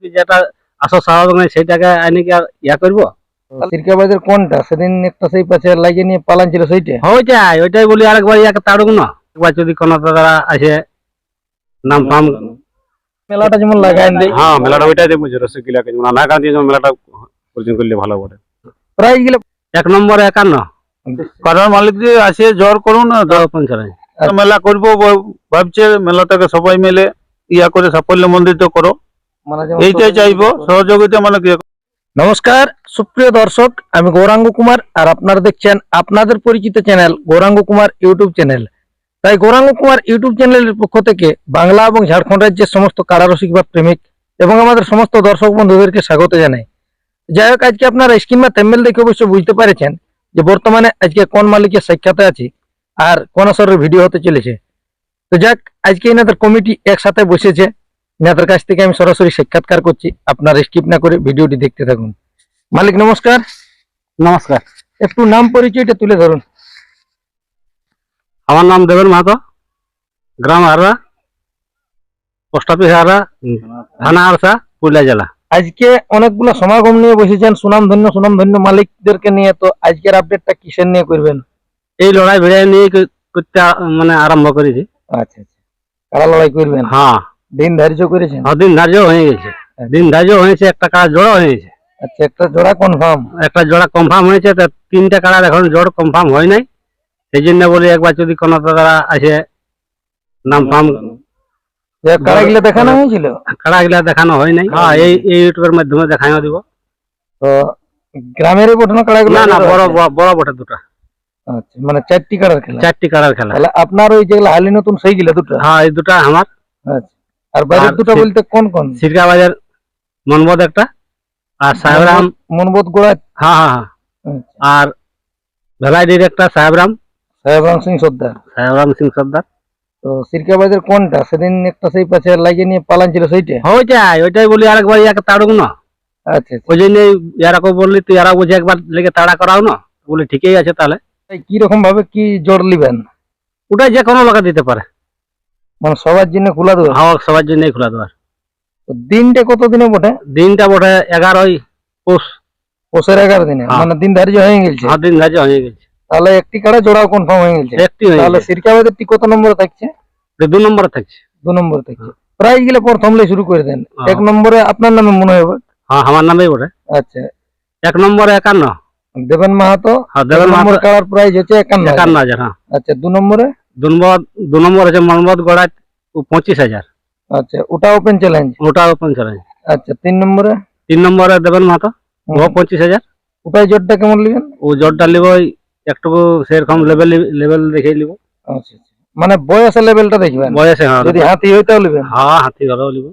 কি যেটা আসো স্বাভাবিক নয় সেইটাকে আইনি কি আর ইয়া করব? সিরকাবাদের কোনটা? সেদিন একটা সেই পাশে লাগিয়ে নিয়ে পালান ছিল সেইটা? ওইটাই ওইটাই বলি আরেকবার ইয়াকে তাড়ুক না। একবার যদি কোনো দাদা আসে নাম ফাম মেলাটা যেমন লাগাই দেয়। হ্যাঁ মেলাটা ওইটাই দেখব যে রসগোল্লাকে যেমন আধার কার্ড দিয়ে যেমন মেলাটা পরিচয় করলে ভালো বটে প্রাইজগুলো এক নম্বর একান্ন। কারণ মালিক যে আসে জ্বর করুন না মেলা করব ভাবছে মেলাটাকে সবাই মিলে ইয়া করে সাফল্য মন্দিত করো। মানে যেমন এইটাই চাইব সহযোগিতা মানে কি নমস্কার সুপ্রিয় দর্শক আমি গৌরাঙ্গ কুমার আর আপনারা দেখছেন আপনাদের পরিচিত channel Gauranga Kumar YouTube channel তাই গৌরাঙ্গ কুমার ইউটিউব চ্যানেলের পক্ষ থেকে বাংলা এবং ঝাড়খণ্ড রাজ্যের সমস্ত কারারসিক বা প্রেমিক এবং আমাদের সমস্ত দর্শক বন্ধুদেরকে স্বাগত জানাই। যাই হোক আজকে আপনারা স্ক্রিন বা থেম্বেল দেখে অবশ্যই বুঝতে পারেছেন যে বর্তমানে আজকে কোন মালিকের সাক্ষাতে আছি আর কোন আসরের ভিডিও হতে চলেছে। তো যাক আজকে এনাদের কমিটি একসাথে বসেছে। এনাদের কাছ থেকে আমি সরাসরি সাক্ষাৎকার করছি। আপনারা স্কিপ না করে ভিডিওটি দেখতে থাকুন। মালিক নমস্কার। নমস্কার। একটু নাম পরিচয়টা তুলে ধরুন। আমার নাম দেবেন মাহাতো। গ্রাম হারা পোস্ট অফিস হারা থানা হারসা পুরুলিয়া জেলা। আজকে অনেকগুলো সমাগম নিয়ে বসেছেন। সুনাম ধন্য সুনাম ধন্য মালিকদেরকে নিয়ে তো আজকের আপডেটটা কিসের নিয়ে করবেন? এই লড়াই ভিড়াই নিয়ে করতে মানে আরম্ভ করেছি। আচ্ছা আচ্ছা। কারা লড়াই করবেন? হ্যাঁ। দিন ধার্য করেছেন? আর দিন ধার্য হয়ে গেছে। দিন ধার্য হয়েছে একটা কাজ জোড়া হয়ে গেছে। আচ্ছা একটা জোড়া কনফার্ম একটা জোড়া কনফার্ম হয়েছে তা তিনটা কাড়ার এখন জোড় কনফার্ম হয় নাই। সেই জন্য বলি একবার যদি কোনো দাদা আসে নাম ফাম কারা গিলা দেখানো হয়েছিল? কাড়া গুলা দেখানো হয় নাই। হ্যাঁ। এই এই ইউটিউবের মাধ্যমে দেখাইও দিব। তো গ্রামেরই ঘটনা কারা না না বড় বড়- বটে দুটো। আচ্ছা মানে চারটি কারার খেলা। চারটি কাড়ার খেলা। তাহলে আপনার ওই যেগুলো হালি নতুন সেই গিলা দুটো? হ্যাঁ এই দুটা আমার। আচ্ছা। আর বাজার দুটো বলতে কোন কোন? সিরকা বাজার মনবদ একটা আর সাহেবরাম মনবোধ গোড়া হ্যাঁ হ্যাঁ হ্যাঁ। আচ্ছা, আর ভেলাইডির একটা সাহেবরাম। সাহেবরাম সিং সর্দার। সাহেবরাম সিং সর্দার। তো সিরকাবাদের কোনটা? সেদিন একটা সেই পাশে লাগিয়ে নিয়ে পালান ছিল সেইটা ওইটাই ওইটাই বলি আরেকবার ইয়াকে তাড়ুক না। আচ্ছা আচ্ছা। ওই জন্য ইয়ারাকে বললি তুই ইয়ারা বুঝে একবার লেগে তাড়া করাও না। বলি ঠিকই আছে তাহলে। কি রকম ভাবে কি জোর লিবেন ওটাই যে কোনো লোকে দিতে পারে। মানে সবার জন্য খোলা দেবে হাওয়া সবার জন্যই খোলা দেওয়ার দিনটা কত দিনে বটে? দিনটা বটে এগারোই পৌষ। পৌষের এগারো দিনে? হ্যাঁ। মানে দিন ধার্য হয়ে গেছে? হাত দিন ধার্য হয়ে গেছে। তাহলে একটি কাড়া জোড়াও কনফার্ম হয়ে গেছে? একটি হয়ে তাহলে সিরকাবাদের টি কত নম্বরে থাকছে? দু নম্বরে থাকছে। দু নম্বর থাকছে। প্রাইজগুলো প্রথম লে শুরু করে দেন। হ্যাঁ। এক নম্বরে আপনার নামে মনে হবে হ্যাঁ আমার নামেই বটে। আচ্ছা। এক নম্বরে একান্ন। দেবেন মাহাতো? হ্যাঁ দেবেন নম্বর মাহাতো। কাড়ার প্রাইজ হচ্ছে একান্ন একান্ন হাজার হ্যাঁ। আচ্ছা দু নম্বরে? দু নম্বর দু নম্বর আছে মনমদ গড়ায় পঁচিশ হাজার। আচ্ছা ওটা ওপেন চ্যালেঞ্জ ওটা পঞ্চাশ হাজার আচ্ছা তিন নম্বরে? তিন নম্বরে দেবেন মাহাতো ও। পঁচিশ হাজার। ওটাই জোরটা কেমন নেবেন? ও জটটা নিব ওই একটু সেরকম লেভেল লেভেল দেখে নিব। আচ্ছা। মানে বয়সের লেভেলটা দেখবেন? বয়সে হ্যাঁ। যদি হাতি হয় তাও নেবেন? হ্যাঁ হাতি ঘরেও নিব।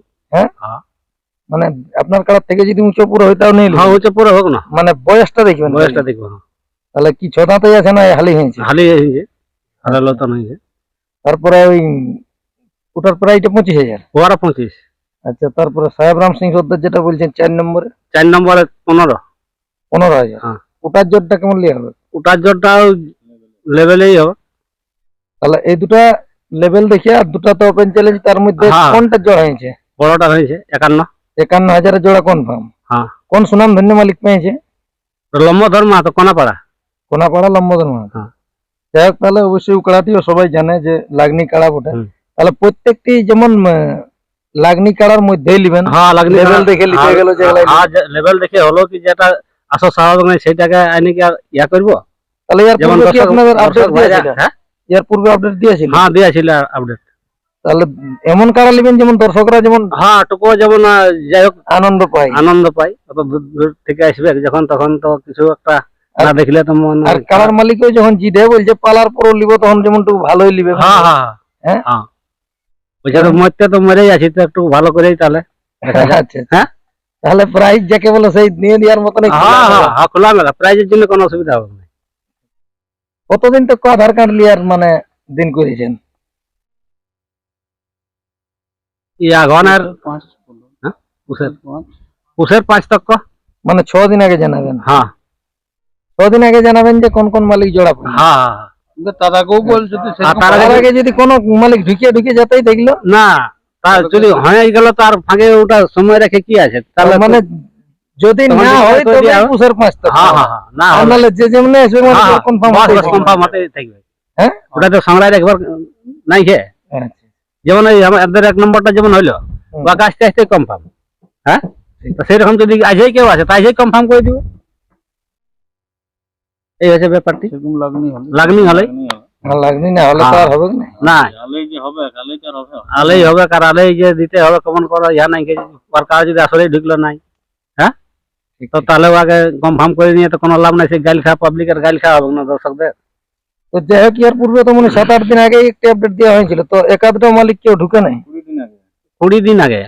মানে আপনার কাড়ার থেকে যদি উঁচু পুরো হয় তাও নিয়ে হ্যাঁ। হচ্ছে পুরো হোক না। মানে বয়সটা দেখবেন বয়সটা দেখব হ্যাঁ। তাহলে কি ছ দাঁতে আছে না হালি হয়েছে? হালি হয়েছে। লতন হয়েছে তারপরে ওই ওটার প্রাইসটা পঁচিশ হাজার। ওরা পঁচিশ। আচ্ছা তারপরে সাহেব রাম সিং সর্দার যেটা বলছেন চার নম্বরে। চার নম্বরে পনেরো। পনেরো হাজার। হ্যাঁ। ওটার জোরটা কেমন লিয়ে হবে ওটার জোরটাও লেভেলেই হবে। তাহলে এই দুটা লেভেল দেখে আর দুটা তো ওপেন চ্যালেঞ্জ তার মধ্যে হ্যাঁ। কোনটা জোড়া হয়েছে? বড়টা হয়েছে একান্ন। একান্ন হাজারের জোড়া কনফার্ম হ্যাঁ। কোন সুনাম ধন্য মালিক পেয়েছে? লম্বধর মাহাতো কোনাপাড়া। কোনাপাড়া লম্বদন মাহাতো। যাই হোক তাহলে অবশ্যই উকড়াটিও সবাই জানে যে লাগনি কাড়া বটে। তাহলে প্রত্যেকটি যেমন লাগনি কাড়ার মধ্যেই লিবেন হ্যাঁ লাগনি Level দেখে লিখে গেল যেগুলা। হ্যাঁ লেভেল দেখে হলো কি যেটা স্বাভাবিক নয় সেইটাকে আইনি কি আর ইয়া করব? তাহলে যেমন কি আপনাদের আপডেট দিয়েছিল? হ্যাঁ? এর পূর্বে আপডেট দিয়েছিল? হ্যাঁ দিয়েছিল আপডেট তাহলে এমন কাড়া লিবেন যেমন দর্শকরা যেমন হ্যাঁ টুকু যেমন যাই হোক আনন্দ পায়। আনন্দ পাই অত দূর দূর থেকে আসবে যখন তখন তো কিছু একটা না দেখলে তো মন আর কাড়ার মালিকও যখন জিদে বলছে পালার পরও লিব তখন যেমন একটু ভালোই লিবে হ্যাঁ হ্যাঁ। হ্যাঁ? হ্যাঁ। তো মরতে তো মরেই আছি তো একটু ভালো করেই তাহলে। আচ্ছা। হ্যাঁ? তাহলে প্রাইস যাকে বলে সেই নিয়ে দেওয়ার মতন হ্যাঁ হ্যাঁ হ্যাঁ খোলা মেলা প্রাইজের জন্য কোনো অসুবিধা হবে না। কতদিন তো আধার কার্ড লিয়ার মানে দিন করেছেন? উষের উষের পাঁচ তক্ক মানে ছ দিন আগে জানাবেন। হ্যাঁ। ছ দিন আগে জানাবেন যে কোন কোন মালিক জোড়া হ্যাঁ হ্যাঁ, তার তার আগে যদি কোনো মালিক ঢুকিয়ে ঢুকিয়ে যেতেই দেখল? না তা যদি হয়ে গেল তো আর ফাঁকে ওটা সময় রেখে কি আছে? তাহলে মানে যদি না হয় তবে পুষের হ্যাঁ হ্যাঁ হ্যাঁ না হলে- যে যেমন আসবে মানে কনফার্ম কনফার্ম হাতে থাকবে। হ্যাঁ? ওটা তো সংগ্রায় একবার নাই খেয়ে আচ্ছা। যেমন ওই আমাদের এক নম্বরটা যেমন হইল বা আস্তে আস্তে কনফার্ম হ্যাঁ? সেরকম যদি আজই কেউ আছে তাই কনফার্ম করে দিব। এই হচ্ছে ব্যাপারটি? লাগনি হলে লাগনি হলে আর লাগনি না হলে তো আর হবে না? না। আলেই হবে কালেই তো হবে। আলেই হবে কার আলেই যে দিতে হবে কেমন করা ইয়া নাই আর যদি আসলে ঢুকলো নাই। হ্যাঁ? তো তাহলে আগে কনফার্ম করে নিয়ে তো কোনো লাভ নাই সে গাইল খাওয়া পাবলিকের গাইল খাওয়া হবে না দর্শকদের। তো যাই হোক ইয়ার পূর্বে তো মানে সাত আট দিন আগে একটি আপডেট দেওয়া হয়েছিল তো একাধটা মালিক কেউ ঢুকে নাই? কুড়ি দিন আগে। কুড়ি দিন আগে।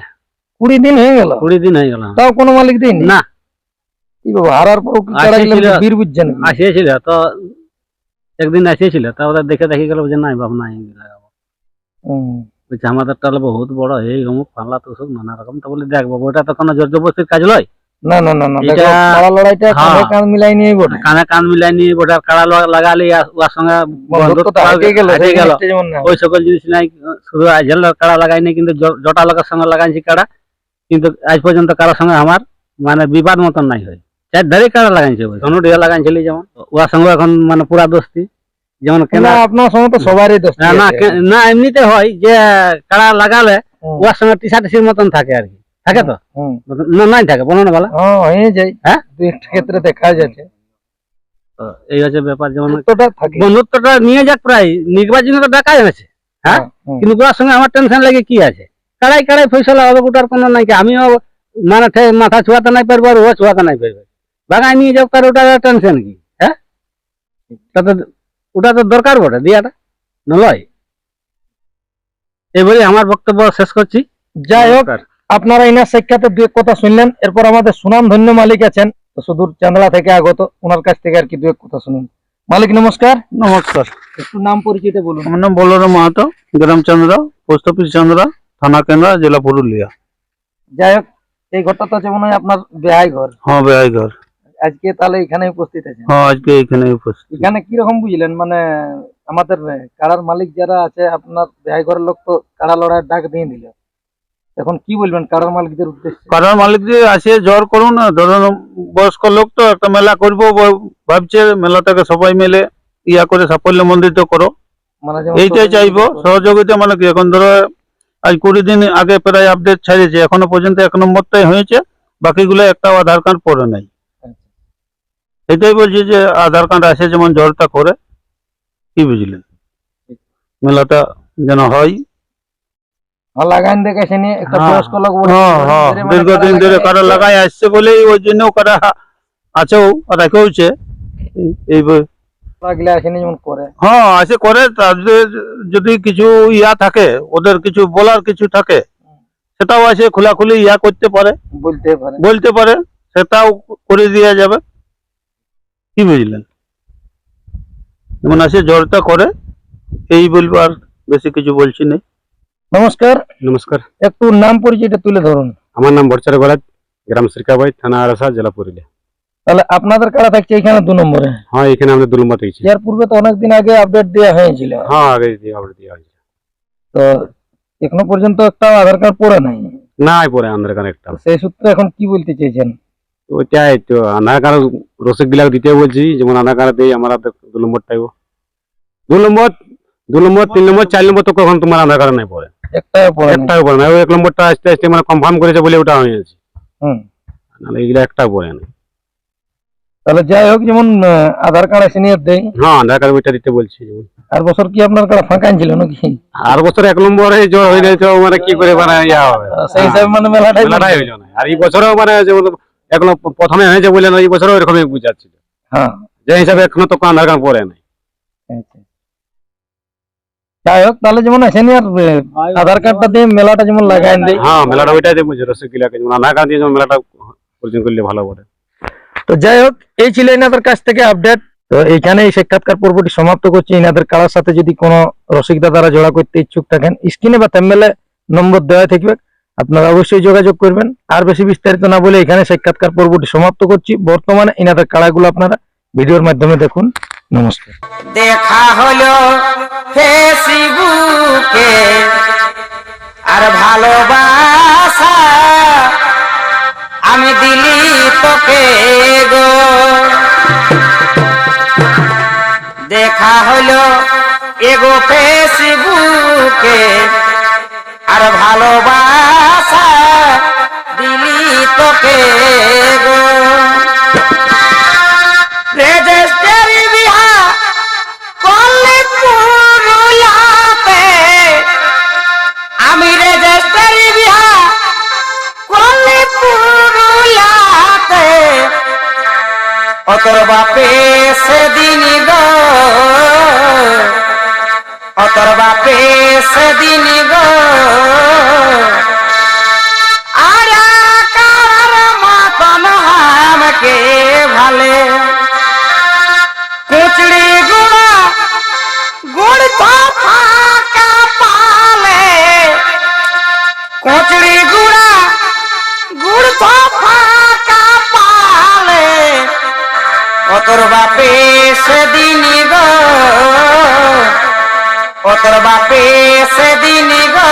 কুড়ি দিন হয়ে গেল? কুড়ি দিন হয়ে গেল। তাও কোনো মালিক দেয়নি? না। কি বাবা হারার পর কি আসে করা গেল বীর বুঝছেন আসিয়েছিল তো একদিন আসিয়েছিল তা দেখে দেখে গেল যে নাই বাপ নাই বলছে আমাদের তাহলে বহুত বড় এই অমুক পাল্লা তো সব নানা রকম। তো বলে দেখ বাবু ওটা তো কোনো জোর জবরদস্তির কাজ লয় না না না না দেখো লড়াইটা হ্যাঁ। কাঁধে মিলাই নিয়ে বটে। কানে কান মিলাই নিয়ে ওটার কাড়া লাগালে ওর সঙ্গে বন্ধুত্ব গেল গেল। জিনিসটা যেমন না। ওই সকল জিনিস নাই শুধু আজেল কাড়া লাগাই নাই কিন্তু জটা লোকের সঙ্গে লাগাইছি কাড়া কিন্তু আজ পর্যন্ত কারোর সঙ্গে আমার মানে বিবাদ মতন নাই হয়। চার ধারে কাড়া লাগাইছে ধনুডিয়া লাগাইছিলি যেমন? ওর সঙ্গে এখন মানে পুরা দোস্তি। যেমন কেনা না আপনার সঙ্গে তো সবারই দোষ না না এমনিতে হয় যে কাড়া লাগালে ওর সঙ্গে টিসা টিসির মতন থাকে আর কি। থাকে তো? না নাই থাকে বলো না বলা। হ্যাঁ হয়ে যায়। হ্যাঁ? দু একটা ক্ষেত্রে দেখা যাচ্ছে। এই হচ্ছে ব্যাপার যেমন বন্ধুত্বটা নিয়ে যাক প্রায় নির্বাচনে তো ডাকাই হয়েছে হ্যাঁ? কিন্তু ওর সঙ্গে আমার টেনশন লাগে কি আছে? কাড়াই কাড়াই ফসলা হবে ওটার কোনো নাই আমিও মানে মাথা ছুয়াতে নাই পারব আর ও ছুয়াতে নাই পারবে। বাগায় নিয়ে যাও কার ওটা টেনশন কি? হ্যাঁ? তাতে ওটা তো দরকার বটে দিয়াটা। নলয়। এবারে আমার বক্তব্য শেষ করছি। যাই হোক। আপনারা ইনার সাক্ষাতে দু এক কথা শুনলেন। এরপর আমাদের সুনাম ধন্য মালিক আছেন তো সুদূর চান্দলা থেকে আগত ওনার কাছ থেকে আর কি দু এক কথা শুনুন। মালিক নমস্কার। নমস্কার। একটু নাম পরিচিত বলুন। আমার নাম বলরাম মাহাতো গ্রাম চান্দ্রা পোস্ট অফিস চান্দ্রা থানা কেন্দ্রা জেলা পুরুলিয়া। যাই হোক এই ঘরটা তো যেমন হয় আপনার বেহাই ঘর। হ্যাঁ বেআই ঘর। আজকে তাহলে এখানে উপস্থিত আছেন? হ্যাঁ আজকে এখানে উপস্থিত। এখানে কি রকম বুঝলেন? মানে আমাদের কাড়ার মালিক যারা আছে আপনার বেহাই ঘরের লোক তো কাড়া লড়াইয়ের ডাক দিয়ে দিল। এখন কি বলবেন কাড়ার মালিকদের উদ্দেশ্যে? কারণ মালিক যে আসে জ্বর করুন ধরুন বয়স্ক লোক তো একটা মেলা করব ভাবছে মেলাটাকে সবাই মিলে ইয়া করে সাফল্য মন্ডিত করো। মানে এইটাই চাইব। সহযোগিতা মানে কি এখন ধরো আজ কুড়ি দিন আগে প্রায় আপডেট ছাড়িয়েছে এখনও পর্যন্ত এক নম্বরটাই হয়েছে বাকিগুলো একটাও আধার কার্ড পড়ে নাই। এটাই বলছি যে আধার কার্ড আসে যেমন জলটা করে কি বুঝলেন? মেলাটা যেন হয়। হ্যাঁ, লাগান দেখেছে একটা হ্যাঁ। বয়স্ক লোক বলে, হ্যাঁ মানে দীর্ঘদিন ধরে কারা লাগাই আসছে বলেই ওই জন্য কারা আছেও রাখেওছে। এই হ্যাঁ আসে করে তাদের যদি কিছু ইয়া থাকে ওদের কিছু বলার কিছু থাকে সেটাও আছে খোলাখুলি ইয়া করতে পারে। বলতে পারে। বলতে পারে সেটাও করে দেওয়া যাবে। কি বুঝলেন? যেমন আছে জ্বরটা করে এই বলব আর বেশি কিছু বলছি না। নমস্কার। নমস্কার। একটু নাম পরিচয়টা তুলে ধরুন। আমার নাম বরচার গলাজ গ্রাম শ্রীকাবাই থানা আরাসা জেলা পুরুলিয়া। তাহলে আপনাদের কারা থাকছে? এখানে দু নম্বরে। হ্যাঁ এখানে আমাদের দুলম্বা হয়েছে এর পূর্বে তো অনেকদিন আগে আপডেট দেওয়া হয়েছিল। হ্যাঁ আগে দিয়ে আবার দেওয়া হয়েছে। তো এখনও পর্যন্ত একটা আধার কার্ড পড়ে নাই? নাই পরে আন্ধার কার্ড একটা। সেই সূত্রে এখন কি বলতে চাইছেন ওইটাই তো আধার কার্ডগুলা দিতে বলছি যেমন আধার কার্ড দেই আমার দু নম্বর টাইব দু নম্বর দু নম্বর তিন নম্বর চার নম্বর তো কখন তোমার আধার কার্ড নাই একটাও পড়ে একটাও পরে না এক নম্বরটা আস্তে আস্তে মানে কনফার্ম করেছে বলে ওটা হয়ে গেছে হুম। নাহলে এগুলো একটাও পরে না। তাহলে যাই হোক যেমন আধার কার্ড এসে নিয়ে দেয় হ্যাঁ আধার কার্ড ওইটা দিতে বলছি আর বছর কি আপনার কার্ড ফাঁকা ছিল নাকি আর বছর এক নম্বরে জ্বর হয়ে গেছে মানে কি করে মানে ইয়া হবে সেই হিসাবে মানে মেলাটাই মেলাটাই হইল না আর এই বছরও মানে যেমন এখনও প্রথমে হয়েছে বলে না এই বছরও এরকমই বুঝাচ্ছিল। হ্যাঁ। যে হিসাবে এখনও তো কোনো আধার কার্ড পরে নাই। আচ্ছা। যাই হোক তাহলে যেমন এসে নিয়ে আর আধার কার্ডটা দিয়ে মেলাটা যেমন লাগাই দেয় হ্যাঁ মেলাটা ওইটাই যে বুঝে রসগোল্লাকে যেমন আধার কার্ড দিয়ে যেমন মেলাটা পরিচয় করলে ভালো বটে। তো যাই হোক এই ছিল এনাদের কাছ থেকে আপডেট তো এইখানে এই সাক্ষাৎকার পর্বটি সমাপ্ত করছি। এনাদের কারার সাথে যদি কোনো রসিকদা দ্বারা জোড়া করতে ইচ্ছুক থাকেন স্ক্রিনে বা থাম্বেলে নম্বর দেওয়া থাকবে। আপনারা অবশ্যই যোগাযোগ করবেন। আর বেশি বিস্তারিত না বলে এখানে সাক্ষাৎকার পর্বটি সমাপ্ত করছি। বর্তমানে এনাদের কাড়াগুলো আপনারা ভিডিওর মাধ্যমে দেখুন। নমস্কার। দেখা হলো ফেসবুকে, আর ভালোবাসা আমি দিলি তোকে গো। দেখা হলো এগো ফেসবুকে, আর ভালোবাসা তোকে গো রেজিস্ট্রি বিহা করলে পুরুলাতে আমি রেজিস্ট্রি বিহা করলে পুরুলাতে অতর বাপে সেদিন অতর বাপে সেদিন গো তোর বাপে সেদিন গো।